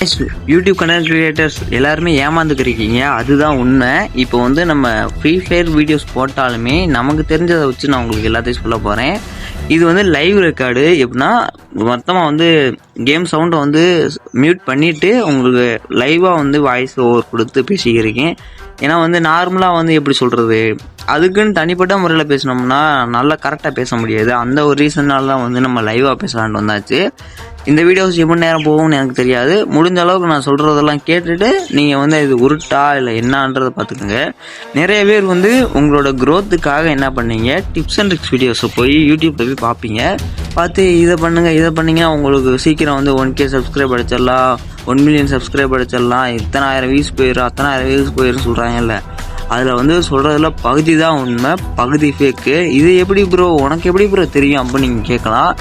YouTube content creators எல்லாருமே ஏமாந்துக்கிறீங்க அதுதான் உண்மை. இப்போ வந்து நம்ம ஃப்ரீ ஃபயர் வீடியோஸ் போட்டாலுமே நமக்கு தெரிஞ்சதை வச்சு நான் உங்களுக்கு எல்லாத்தையும் சொல்ல போகிறேன் இது வந்து லைவ் ரெக்கார்டு எப்படின்னா மொத்தமாக வந்து கேம் சவுண்டை வந்து மியூட் பண்ணிவிட்டு உங்களுக்கு லைவாக வந்து வாய்ஸ் ஓவர் கொடுத்து பேசிக்கிறீங்க ஏன்னா வந்து நார்மலாக வந்து எப்படி சொல்கிறது அதுக்குன்னு தனிப்பட்ட முறையில் பேசினோம்னா நல்லா கரெக்டாக பேச முடியாது. அந்த ஒரு ரீசன்னால தான் வந்து நம்ம லைவாக பேசலான்ட்டு வந்தாச்சு. இந்த வீடியோஸ் எவ்வளோ நேரம் போகும்னு எனக்கு தெரியாது. முடிஞ்ச அளவுக்கு நான் சொல்கிறதெல்லாம் கேட்டுட்டு நீங்கள் வந்து இது உருட்டா இல்லை என்னன்றதை பார்த்துக்கோங்க. நிறைய பேர் வந்து உங்களோட க்ரோத்துக்காக என்ன பண்ணீங்க? டிப்ஸ் அண்ட் ட்ரிக்ஸ் வீடியோஸை போய் யூடியூப்பில் போய் பார்ப்பீங்க. பார்த்து இதை பண்ணுங்கள் இதை பண்ணீங்க உங்களுக்கு சீக்கிரம் வந்து ஒன் கே சப்ஸ்கிரைப் அடிச்சிடலாம். ஒன் மில்லியன் சப்ஸ்கிரைப் அடிச்சிடலாம். இத்தனாயிரம் வியூஸ் போயிடும் அத்தனாயிரம் வியூஸ் போயிடும் சொல்கிறாங்கல்ல அதில் வந்து சொல்கிறதுல பகுதி தான் உண்மை பகுதி ஃபேக்கு இது எப்படி ப்ரோ உனக்கு எப்படி ப்ரோ தெரியும்? அப்படின்னு நீங்கள் கேட்கலாம்.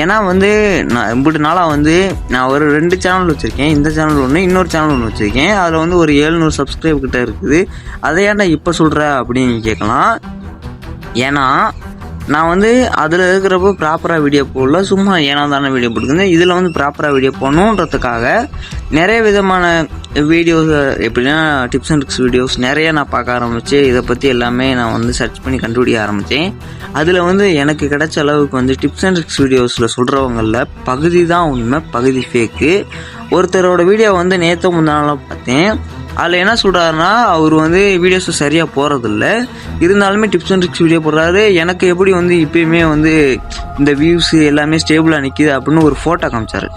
ஏன்னா வந்து நான் இப்படி நாளாக வந்து நான் ஒரு ரெண்டு சேனல் வச்சுருக்கேன். இந்த சேனல் ஒன்று இன்னொரு சேனல் ஒன்று வச்சுருக்கேன். அதில் வந்து ஒரு ஏழ்நூறு சப்ஸ்கிரைப் கிட்ட இருக்குது. அதை ஏன்டா இப்போ சொல்கிற அப்படின்னு கேட்கலாம். ஏன்னா நான் வந்து அதில் இருக்கிறப்போ ப்ராப்பராக வீடியோ போடல. சும்மா ஏன்னா தானே வீடியோ போட்டுருந்தேன் இதில் வந்து ப்ராப்பராக வீடியோ போடணுன்றதுக்காக நிறைய விதமான வீடியோஸ் எப்படின்னா டிப்ஸ் அண்ட் ட்ரிக்ஸ் வீடியோஸ் நிறைய நான் பார்க்க ஆரம்பித்து இதை பற்றி எல்லாமே நான் வந்து சர்ச் பண்ணி கண்டுபிடிக்க ஆரம்பித்தேன் அதில் வந்து எனக்கு கிடைச்ச அளவுக்கு வந்து டிப்ஸ் அண்ட் ட்ரிக்ஸ் வீடியோஸில் சொல்கிறவங்களில் பகுதி தான் உண்மை பகுதி ஃபேக்கு ஒருத்தரோட வீடியோ வந்து நேற்று முந்தானாலும் பார்த்தேன். அதில் என்ன சொல்கிறாருன்னா அவர் வந்து வீடியோஸ் சரியாக போகிறதில்ல இருந்தாலுமே டிப்ஸ் அண்ட் ட்ரிக்ஸ் வீடியோ போடுறாரு. எனக்கு எப்படி வந்து இப்போயுமே வந்து இந்த வியூஸ் எல்லாமே ஸ்டேபிளாக நிற்கிது அப்படின்னு ஒரு ஃபோட்டோ காமிச்சார்.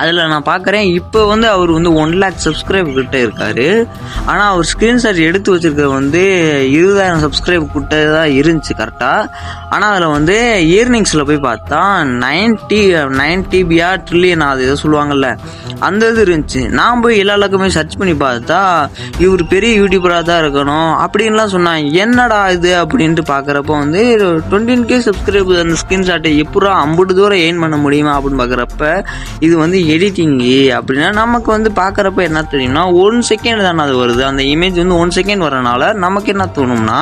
அதில் நான் பார்க்குறேன் இப்போ வந்து அவர் வந்து ஒன் லேக் சப்ஸ்கிரைப் கிட்ட இருக்கார். ஆனால் அவர் ஸ்க்ரீன்ஷாட் எடுத்து வச்சிருக்கிறது வந்து இருபதாயிரம் சப்ஸ்கிரைப் கிட்ட தான் இருந்துச்சு கரெக்டாக ஆனால் அதில் வந்து இயர்னிங்ஸில் போய் பார்த்தா நைன்டி நைன்டி பியா ட்ரில்லியன் அது ஏதோ சொல்லுவாங்கல்ல அந்த இது இருந்துச்சு. நான் போய் எல்லா எல்லாருக்குமே சர்ச் பண்ணி பார்த்தா இவர் பெரிய யூடியூபராக தான் இருக்கணும் அப்படின்லாம் சொன்னாங்க. என்னடா இது அப்படின்ட்டு பார்க்குறப்போ வந்து டுவெண்ட்டின் கே சப்ஸ்கிரைப் அந்த ஸ்க்ரீன்ஷாட்டை எப்படா ஐம்பது தூரம் எயின் பண்ண முடியுமா அப்படின்னு பார்க்குறப்ப இது வந்து எடிட்டிங்கு அப்படின்னா நமக்கு வந்து பார்க்குறப்ப என்ன தெரியும்னா ஒன் செகண்ட் தானே அது வருது. அந்த இமேஜ் வந்து ஒன் செகண்ட் வரனால நமக்கு என்ன தோணும்னா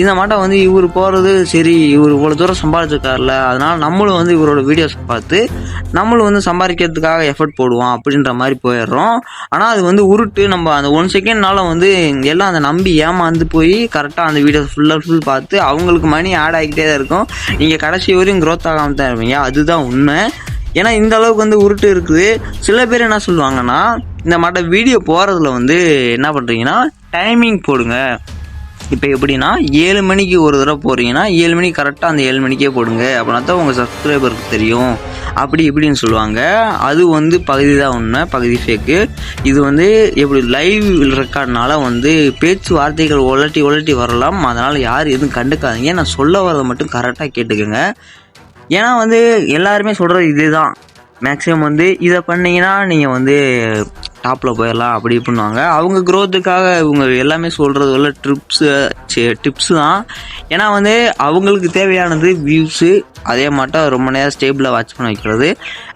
இந்த மாட்டம் வந்து இவர் போகிறது சரி இவர் இவ்வளோ தூரம் சம்பாதிச்சிருக்காருல அதனால் நம்மளும் வந்து இவரோட வீடியோஸ் பார்த்து நம்மளும் வந்து சம்பாதிக்கிறதுக்காக எஃபர்ட் போடுவோம் அப்படின்ற மாதிரி போயிடுறோம். ஆனால் அது வந்து உருட்டு. நம்ம அந்த ஒன் செகண்ட்னால வந்து எல்லாம் அதை நம்பி ஏமாந்து போய் கரெக்டாக அந்த வீடியோஸ் ஃபுல்லாக ஃபுல் பார்த்து அவங்களுக்கு மணி ஆட் ஆகிக்கிட்டே தான் இருக்கும். நீங்கள் கடைசி வரையும் க்ரோத் ஆகாமல் தான் இருப்பீங்க. அதுதான் உண்மை. ஏன்னா இந்த அளவுக்கு வந்து உருட்டு இருக்குது. சில பேர் என்ன சொல்லுவாங்கன்னா இந்த மாட்ட வீடியோ போகிறதுல வந்து என்ன பண்ணுறீங்கன்னா டைமிங் போடுங்க. இப்போ எப்படின்னா ஏழு மணிக்கு ஒரு தடவை போகிறீங்கன்னா ஏழு மணிக்கு கரெக்டாக அந்த ஏழு மணிக்கே போடுங்க. அப்படின்னா தான் உங்கள் சப்ஸ்கிரைபருக்கு தெரியும். அப்படி இப்படின்னு சொல்லுவாங்க. அது வந்து பகுதி தான் உண்மை பகுதி ஃபேக்கு இது வந்து எப்படி லைவ் ரெக்கார்ட்னால வந்து பேச்சு வார்த்தைகள் உலட்டி உலட்டி வரலாம். அதனால் யார் எதுவும் கண்டுக்காதீங்க. நான் சொல்ல வரதை மட்டும் கரெக்டாக கேட்டுக்கோங்க. ஏன்னா வந்து எல்லாருமே சொல்கிறது இதுதான். மேக்ஸிமம் வந்து இதை பண்ணிங்கன்னா நீங்கள் வந்து டாப்பில் போயிடலாம் அப்படி பண்ணுவாங்க அவங்க க்ரோத்துக்காக இவங்க எல்லாமே சொல்கிறது உள்ள ட்ரிப்ஸு டிப்ஸு தான். ஏன்னா வந்து அவங்களுக்கு தேவையானது வியூஸு அதே மாட்டம் ரொம்ப நேரம் ஸ்டேபிளாக வாட்ச் பண்ண வைக்கிறது.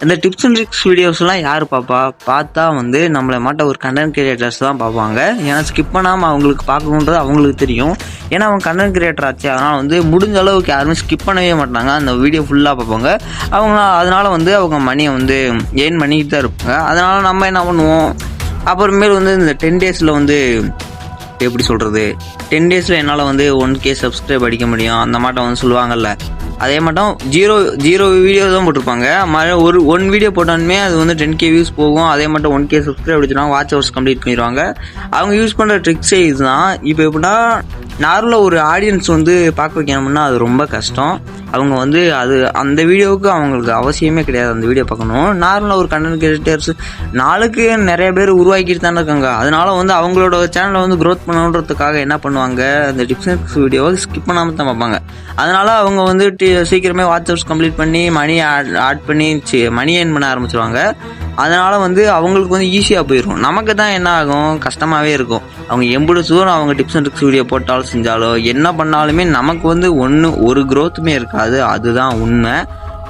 இந்த டிப்ஸ் அண்ட் ட்ரிக்ஸ் வீடியோஸ்லாம் யார் பார்ப்பா பார்த்தா வந்து நம்மளை மாட்ட ஒரு கண்டென்ட் கிரியேட்டர்ஸ் தான் பார்ப்பாங்க ஏன்னா ஸ்கிப் பண்ணாமல் அவங்களுக்கு பார்க்கணுன்றது அவங்களுக்கு தெரியும். ஏன்னா அவங்க கண்டென்ட் கிரியேட்டர் ஆச்சு. அதனால் வந்து முடிஞ்ச அளவுக்கு யாருமே ஸ்கிப் பண்ணவே மாட்டாங்க. அந்த வீடியோ ஃபுல்லாக பார்ப்பாங்க அவங்க அதனால் வந்து அவங்க மணியை வந்து ஏர்ன் பண்ணிக்கிட்டு தான் இருப்பாங்க. அதனால் நம்ம என்ன பண்ணுவோம்? அப்புறமேல் வந்து இந்த டென் டேஸில் வந்து எப்படி சொல்கிறது டென் டேஸில் என்னால் வந்து ஒன் கே சப்ஸ்கிரைப் அடிக்க முடியும். அந்த மாட்டம் வந்து சொல்லுவாங்கல்ல. அதே மாட்டம் ஜீரோ ஜீரோ வீடியோ தான் போட்டிருப்பாங்க. மழை ஒரு ஒன் வீடியோ போட்டாலுமே அது வந்து டென் கே வியூஸ் போகும். அதே மாட்டம் ஒன் கே சப்ஸ்கிரைப் அடிச்சுனா வாட்ச் ஹவர்ஸ் கம்ப்ளீட் பண்ணிடுவாங்க. அவங்க யூஸ் பண்ணுற ட்ரிக்ஸே இதுதான். இப்போ எப்படின்னா நார்மலாக ஒரு ஆடியன்ஸ் வந்து பார்க்க வைக்கணும்னா அது ரொம்ப கஷ்டம். அவங்க வந்து அது அந்த வீடியோவுக்கு அவங்களுக்கு அவசியமே கிடையாது அந்த வீடியோ பார்க்கணும். நார்மலாக ஒரு கண்டென்ட் கிரியேட்டர்ஸ் நாளுக்கு நிறைய பேர் உருவாக்கிட்டு தானே இருக்காங்க. அதனால வந்து அவங்களோட சேனலை வந்து க்ரோத் பண்ணணுன்றதுக்காக என்ன பண்ணுவாங்க? அந்த டிப்ஸ் வீடியோவை ஸ்கிப் பண்ணாமல் தான் பார்ப்பாங்க. அதனால அவங்க வந்து டி- சீக்கிரமே வாட்ஸ்அப்ஸ் கம்ப்ளீட் பண்ணி மணி ஆட் ஆட் பண்ணி மணி ஏர்ன் பண்ண ஆரம்பிச்சிருவாங்க. அதனால் வந்து அவங்களுக்கு வந்து ஈஸியாக போயிடும் நமக்கு தான் என்ன ஆகும்? கஷ்டமாகவே இருக்கும். அவங்க எம்பிடு தூரம் அவங்க டிப்ஸ் அண்ட் ட்ரிக்ஸ் வீடியோ போட்டாலும் செஞ்சாலோ என்ன பண்ணாலுமே நமக்கு வந்து ஒன்று ஒரு க்ரோத்துமே இருக்காது. அதுதான் உண்மை.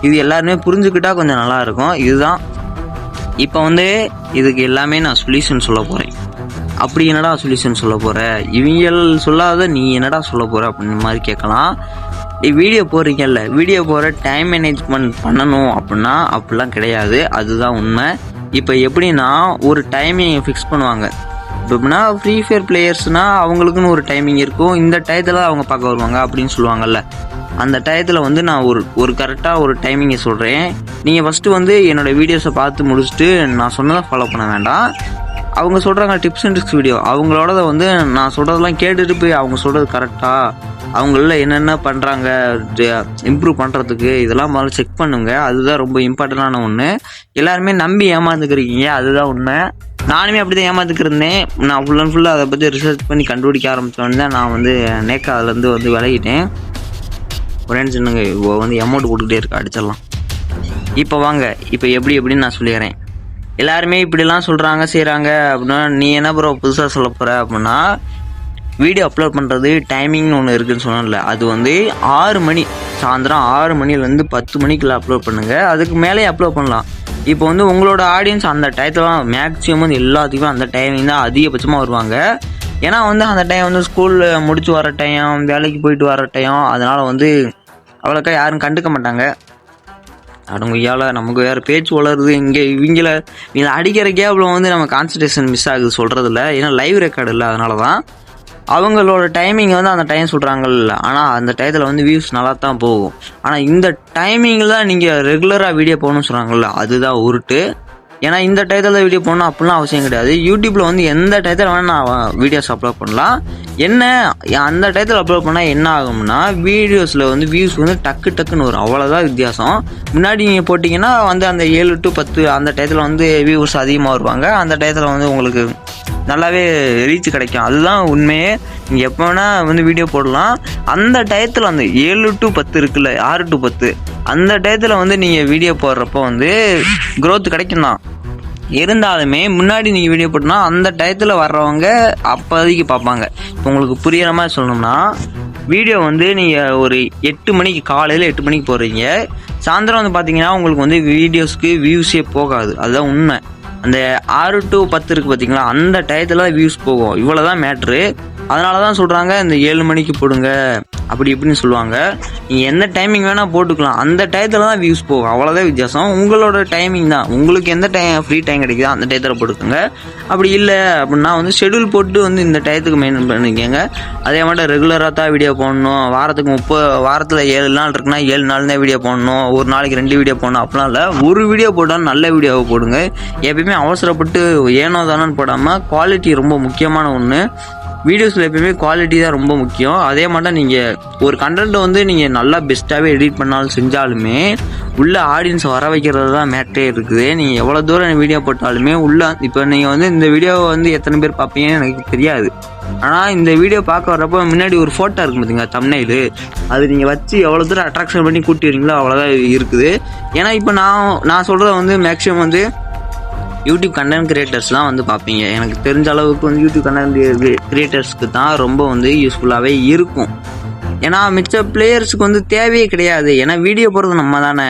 இது எல்லாருமே புரிஞ்சுக்கிட்டா கொஞ்சம் நல்லாயிருக்கும். இதுதான் இப்போ வந்து இதுக்கு எல்லாமே நான் சொல்யூஷன் சொல்ல போகிறேன் அப்படி என்னடா சொல்யூஷன் சொல்ல போகிற இவங்க சொல்லாத நீ என்னடா சொல்ல போகிற அப்படின்ற மாதிரி கேட்கலாம். வீடியோ போகிறீங்கல்ல வீடியோ போகிற டைம் மேனேஜ்மெண்ட் பண்ணணும் அப்படின்னா அப்படிலாம் கிடையாது. அதுதான் உண்மை. இப்போ எப்படின்னா ஒரு டைமிங் ஃபிக்ஸ் பண்ணுவாங்க. எப்படின்னா ஃப்ரீ ஃபயர் பிளேயர்ஸ்னால் அவங்களுக்குன்னு ஒரு டைமிங் இருக்கும். இந்த டயத்தில் அவங்க பார்க்க வருவாங்க அப்படின்னு சொல்லுவாங்கல்ல. அந்த டயத்தில் வந்து நான் ஒரு ஒரு கரெக்டாக ஒரு டைமிங்கை சொல்கிறேன் நீங்கள் ஃபஸ்ட்டு வந்து என்னோடய வீடியோஸை பார்த்து முடிச்சுட்டு நான் சொன்னதை ஃபாலோ பண்ண வேண்டாம். அவங்க சொல்கிறாங்க டிப்ஸ் அண்ட் ட்ரிக்ஸ் வீடியோ அவங்களோட வந்து நான் சொல்கிறதெல்லாம் கேட்டுட்டு போய் அவங்க சொல்கிறது கரெக்டாக அவங்களில் என்னென்ன பண்ணுறாங்க இம்ப்ரூவ் பண்ணுறதுக்கு இதெல்லாம் முதல்ல செக் பண்ணுங்க. அதுதான் ரொம்ப இம்பார்ட்டண்டான ஒன்று எல்லாருமே நம்பி ஏமாந்துக்கிறீங்க அதுதான் உண்மை. நானுமே அப்படி தான் ஏமாந்துக்கிருந்தேன். நான் ஃபுல் அண்ட் ஃபுல்லாக அதை பற்றி ரிசர்ச் பண்ணி கண்டுபிடிக்க ஆரம்பித்தோன்னே தான் நான் வந்து நேக்கா அதுலேருந்து வந்து விலகிட்டேன். ஒரே சொன்னங்க இப்போ வந்து அமௌண்ட் கொடுத்துட்டே இருக்கா அடிச்சிடலாம். இப்போ வாங்க இப்போ எப்படி எப்படின்னு நான் சொல்லிடுறேன். எல்லாருமே இப்படிலாம் சொல்கிறாங்க செய்கிறாங்க அப்படின்னா நீ என்ன ப்ரோ புதுசாக சொல்ல போகிற அப்படின்னா வீடியோ அப்லோட் பண்ணுறது டைமிங்னு ஒன்று இருக்குதுன்னு சொன்னேன்ல. அது வந்து ஆறு மணி சாயந்தரம் ஆறு மணிலேருந்து பத்து மணிக்குள்ளே அப்லோட் பண்ணுங்கள் அதுக்கு மேலே அப்லோட் பண்ணலாம். இப்போ வந்து உங்களோட ஆடியன்ஸ் அந்த டயத்தில் மேக்ஸிமம் வந்து எல்லாத்துக்குமே அந்த டைமிங் தான் அதிகபட்சமாக வருவாங்க. ஏன்னா வந்து அந்த டைம் வந்து ஸ்கூலில் முடிச்சு வர டைம் வேலைக்கு போயிட்டு வர டைம் அதனால் வந்து அவ்வளோக்கா யாரும் கண்டுக்க மாட்டாங்க. அடங்குயால நமக்கு வேறு பேச்சு வளருது. இங்கே இவங்கள இவங்களை அடிக்கிற கேப்பில் வந்து நம்ம கான்சன்ட்ரேஷன் மிஸ் ஆகுது சொல்கிறதில்ல ஏன்னா லைவ் ரெக்கார்டு இல்லை அதனால தான் அவங்களோட டைமிங் வந்து அந்த டைம் சொல்கிறாங்கல்ல ஆனால் அந்த டயத்தில் வந்து வியூஸ் நல்லா தான் போகும். ஆனால் இந்த டைமிங்கில் தான் நீங்கள் ரெகுலராக வீடியோ போகணும்னு சொல்கிறாங்கல்ல அதுதான் உருட்டு. ஏன்னா இந்த டயத்தில் வீடியோ போடணும் அப்படிலாம் அவசியம் கிடையாது. யூடியூப்பில் வந்து எந்த டயத்தில் வேணால் நான் வீடியோஸ் அப்லோட் பண்ணலாம். என்ன அந்த டயத்தில் அப்லோட் பண்ணால் என்ன ஆகும்னா வீடியோஸில் வந்து வியூஸ் வந்து டக்கு டக்குன்னு வரும். அவ்வளோதான் வித்தியாசம். முன்னாடி நீங்கள் போட்டிங்கன்னா வந்து அந்த ஏழு டு பத்து அந்த டயத்தில் வந்து வியூஸ் அதிகமாக வருவாங்க. அந்த டயத்தில் வந்து உங்களுக்கு நல்லாவே ரீச் கிடைக்கும். அதுதான் உண்மையே. நீங்கள் எப்போ வேணால் வந்து வீடியோ போடலாம். அந்த டயத்தில் அந்த ஏழு டு பத்து இருக்குல்ல ஆறு டு பத்து. அந்த டயத்தில் வந்து நீங்கள் வீடியோ போடுறப்போ வந்து க்ரோத் கிடைக்கும் தான். இருந்தாலுமே முன்னாடி நீங்கள் வீடியோ போட்டோம்னா அந்த டயத்தில் வர்றவங்க அப்போதைக்கு பார்ப்பாங்க. இப்போ உங்களுக்கு புரியிற மாதிரி சொல்லணும்னா வீடியோ வந்து நீங்கள் ஒரு எட்டு மணிக்கு காலையில் எட்டு மணிக்கு போடுறீங்க. சாயந்தரம் வந்து பார்த்தீங்கன்னா உங்களுக்கு வந்து வீடியோஸ்க்கு வியூஸே போகாது. அதுதான் உண்மை. அந்த ஆறு டு பத்து இருக்குது பார்த்தீங்களா அந்த டயத்தில் தான் வியூஸ் போகும். இவ்வளோ தான் மேட்ரு அதனால தான் சொல்கிறாங்க இந்த ஏழு மணிக்கு போடுங்க. அப்படி இப்படின்னு சொல்லுவாங்க. நீங்கள் எந்த டைமிங் வேணால் போட்டுக்கலாம். அந்த டயத்தில் தான் வியூஸ் போகும். அவ்வளோதான் வித்தியாசம். உங்களோட டைமிங் தான். உங்களுக்கு எந்த டைம் ஃப்ரீ டைம் கிடைக்குதோ அந்த டயத்தில் போட்டுக்கோங்க. அப்படி இல்லை அப்படின்னா வந்து ஷெடியூல் போட்டு வந்து இந்த டயத்துக்கு மெயின்டைன் பண்ணிக்கோங்க. அதே மாதிரி ரெகுலராக தான் வீடியோ போடணும். வாரத்துக்கு முப்பது வாரத்தில் ஏழு நாள் இருக்குன்னா ஏழு நாள் தான் வீடியோ போடணும். ஒரு நாளைக்கு ரெண்டு வீடியோ போடணும். அப்படிலாம் இல்லை. ஒரு வீடியோ போட்டாலும் நல்ல வீடியோவை போடுங்க. எப்பயுமே அவசரப்பட்டு ஏனோ தானோன்னு போடாமல் குவாலிட்டி ரொம்ப முக்கியமான ஒன்று வீடியோஸில் எப்பயுமே குவாலிட்டி தான் ரொம்ப முக்கியம். அதே மாதிரி நீங்கள் ஒரு கண்டென்ட்டை வந்து நீங்கள் நல்லா பெஸ்ட்டாகவே எடிட் பண்ணாலும் செஞ்சாலுமே உள்ள ஆடியன்ஸ் வர வைக்கிறது தான் மேட்டே இருக்குது. நீங்கள் எவ்வளோ தூரம் வீடியோ போட்டாலுமே உள்ள இப்போ நீங்கள் வந்து இந்த வீடியோவை வந்து எத்தனை பேர் பார்ப்பீங்கன்னு எனக்கு தெரியாது. ஆனால் இந்த வீடியோ பார்க்க வர்றப்போ முன்னாடி ஒரு ஃபோட்டோ இருக்கும் பார்த்தீங்க தம்னைலு அது நீங்கள் வச்சு எவ்வளோ தூரம் அட்ராக்ஷன் பண்ணி கூட்டிடுறீங்களோ அவ்வளோதான் இருக்குது. ஏன்னா இப்போ நான் நான் சொல்கிறத வந்து மேக்ஸிமம் வந்து யூடியூப் கண்டென்ட் கிரியேட்டர்ஸ்லாம் வந்து பார்ப்பீங்க. எனக்கு தெரிஞ்ச அளவுக்கு வந்து யூடியூப் கண்டென்ட் கிரியேட்டர்ஸ்க்கு தான் ரொம்ப வந்து யூஸ்ஃபுல்லாகவே இருக்கும். ஏன்னா மிச்ச பிளேயர்ஸுக்கு வந்து தேவையே கிடையாது. ஏன்னா வீடியோ போடுறது நம்ம தானே.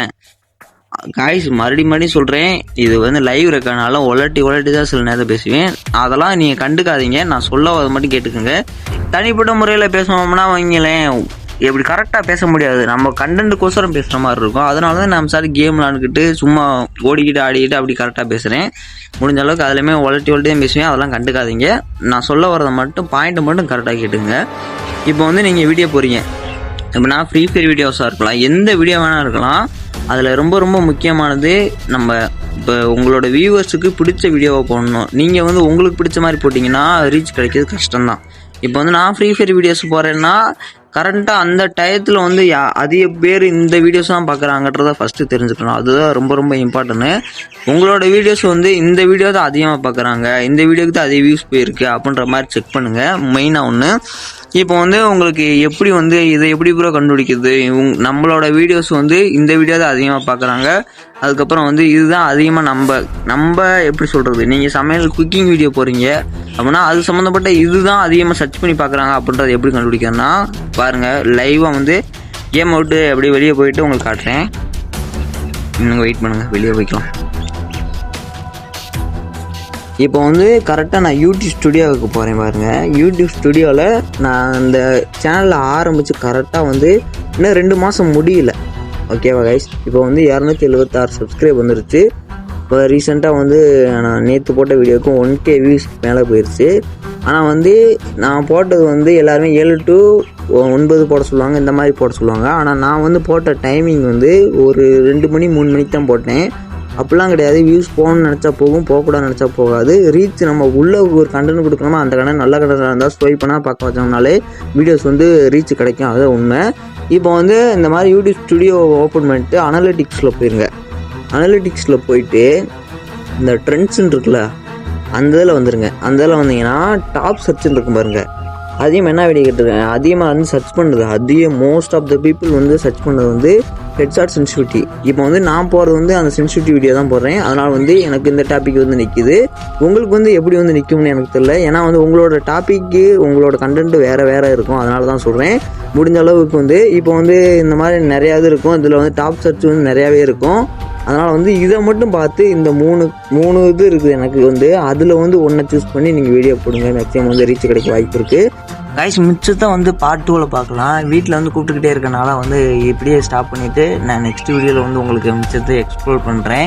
காய்ஸ் மறுபடியும் மறுபடியும் சொல்கிறேன் இது வந்து லைவ் இருக்கனால உலட்டி உலட்டி தான் சில நேரம் பேசுவேன். அதெல்லாம் நீங்கள் கண்டுக்காதீங்க. நான் சொல்ல அதை மட்டும் கேட்டுக்கோங்க. தனிப்பட்ட முறையில் பேசணும்னா வைங்களேன். இப்படி கரெக்டாக பேச முடியாது. நம்ம கண்டென்ட்டுக்கோசரம் பேசுகிற மாதிரி இருக்கும். அதனால தான் நம்ம சார் கேம் விளாண்டுக்கிட்டு சும்மா ஓடிக்கிட்டு ஆடிக்கிட்டு அப்படி கரெக்டாக பேசுகிறேன் முடிஞ்ச அளவுக்கு அதுலேயுமே உலட்டி உலட்டி பேசுவேன். அதெல்லாம் கண்டுக்காதீங்க. நான் சொல்ல வரதை மட்டும் பாயிண்ட்டை மட்டும் கரெக்டாக கேட்டுங்க இப்போ வந்து நீங்கள் வீடியோ போகிறீங்க இப்போ நான் ஃப்ரீ ஃபயர் வீடியோஸாக இருக்கலாம். எந்த வீடியோ வேணால் இருக்கலாம். அதில் ரொம்ப ரொம்ப முக்கியமானது நம்ம இப்போ உங்களோட வியூவர்ஸுக்கு பிடிச்ச வீடியோவை போடணும். நீங்கள் வந்து உங்களுக்கு பிடிச்ச மாதிரி போட்டிங்கன்னா ரீச் கிடைக்கிறது கஷ்டம்தான். இப்போ வந்து நான் ஃப்ரீ ஃபயர் வீடியோஸ் போகிறேன்னா கரண்ட்டாக அந்த டயத்தில் வந்து யா அதிக பேர் இந்த வீடியோஸ் தான் பார்க்குறாங்கன்றத ஃபஸ்ட்டு தெரிஞ்சுக்கணும். அதுதான் ரொம்ப ரொம்ப இம்பார்ட்டன்னு உங்களோட வீடியோஸ் வந்து இந்த வீடியோ தான் அதிகமாக பார்க்குறாங்க இந்த வீடியோக்கு தான் அதிக வியூஸ் போயிருக்கு. அப்படின்ற மாதிரி செக் பண்ணுங்கள் மெயினாக ஒன்று இப்போ வந்து உங்களுக்கு எப்படி வந்து இதை எப்படி ப்ரோ கண்டுபிடிக்கிறது? நம்மளோட வீடியோஸ் வந்து இந்த வீடியோ தான் அதிகமாக பார்க்குறாங்க அதுக்கப்புறம் வந்து இதுதான் அதிகமாக நம்ம நம்ம எப்படி சொல்கிறது நீங்கள் சமையல் குக்கிங் வீடியோ போகிறீங்க அப்படின்னா அது சம்மந்தப்பட்ட இதுதான் அதிகமாக சர்ச் பண்ணி பார்க்குறாங்க அப்படின்றத எப்படி கண்டுபிடிக்கிறதுனா பாருங்கள் லைவாக வந்து கேம் அவுட்டு அப்படியே வெளியே போயிட்டு உங்களுக்கு காட்டுறேன். இன்னும் வெயிட் பண்ணுங்கள் வெளியே போய்க்கலாம். இப்போ வந்து கரெக்டாக நான் யூடியூப் ஸ்டுடியோவுக்கு போகிறேன் பாருங்கள் யூடியூப் ஸ்டுடியோவில் நான் அந்த சேனலில் ஆரம்பித்து கரெக்டாக வந்து இன்னும் ரெண்டு மாதம் முடியல. ஓகேவா கைஸ் இப்போ வந்து இரநூத்தி எழுபத்தாறு சப்ஸ்கிரைப் வந்துருச்சு. இப்போ ரீசெண்டாக வந்து நான் நேற்று போட்ட வீடியோக்கும் ஒன் கே வியூஸ் மேலே போயிடுச்சு ஆனால் வந்து நான் போட்டது வந்து எல்லாருமே ஏழு டு ஒன்பது போட சொல்லுவாங்க இந்த மாதிரி போட சொல்லுவாங்க. ஆனால் நான் வந்து போட்ட டைமிங் வந்து ஒரு ரெண்டு மணி மூணு மணிக்கு தான் போட்டேன். அப்படிலாம் கிடையாது. வியூஸ் போகணும்னு நினச்சா போகும் போகக்கூடாது நினச்சா போகாது. ரீச் நம்ம உள்ள ஒரு கண்டென்ட் கொடுக்கணுமா அந்த கண்டென்ட் நல்ல கண்டென்ட் இருந்தால் ஸ்வைப் பண்ணால் பார்க்க வச்சோம்னாலே வீடியோஸ் வந்து ரீச் கிடைக்கும். அதுதான் உண்மை. இப்போ வந்து இந்த மாதிரி யூடியூப் ஸ்டுடியோ ஓப்பன் பண்ணிட்டு அனலிட்டிக்ஸில் போயிருங்க. அனலிட்டிக்ஸில் போயிட்டு இந்த ட்ரெண்ட்ஸ்ன்னு இருக்குல்ல அந்த இதில் வந்துருங்க. அந்த இதில் வந்தீங்கன்னா டாப் சர்ச்சுன்னு இருக்கும் பாருங்கள் அதிகமாக என்ன வீடியோ கேட்டுருக்கேன்? அதிகமாக வந்து சர்ச் பண்ணுறது அதிகம் மோஸ்ட் ஆஃப் த பீப்புள் வந்து சர்ச் பண்ணது வந்து ஹெட்ஷாட் சென்சிட்டிவிட்டி இப்போ வந்து நான் போகிறது வந்து அந்த சென்சிட்டிவிட்டி வீடியோ தான் போடுறேன். அதனால் வந்து எனக்கு இந்த டாபிக் வந்து நிற்கிது உங்களுக்கு வந்து எப்படி வந்து நிற்கும்னு எனக்கு தெரியல. ஏன்னா வந்து உங்களோட டாப்பிக்கு உங்களோட கண்டென்ட் வேறு வேறு இருக்கும். அதனால தான் சொல்கிறேன் முடிஞ்ச அளவுக்கு வந்து இப்போ வந்து இந்த மாதிரி நிறையா இது இருக்கும். இதில் வந்து டாப் சர்ச் வந்து நிறையாவே இருக்கும். அதனால் வந்து இதை மட்டும் பார்த்து இந்த மூணு மூணு இது இருக்குது எனக்கு வந்து. அதில் வந்து ஒன்றை சூஸ் பண்ணி நீங்கள் வீடியோ போடுங்க. மேக்ஸிமம் வந்து ரீச் கிடைக்க வாய்ப்பு இருக்குது கைஸ் மிச்சத்தை வந்து பார்ட் டூவில் பார்க்கலாம். வீட்டில் வந்து கூப்பிட்டுக்கிட்டே இருக்கனால வந்து இப்படியே ஸ்டாப் பண்ணிவிட்டு நான் நெக்ஸ்ட் வீடியோவில் வந்து உங்களுக்கு மிச்சத்தை எக்ஸ்ப்ளோர் பண்ணுறேன்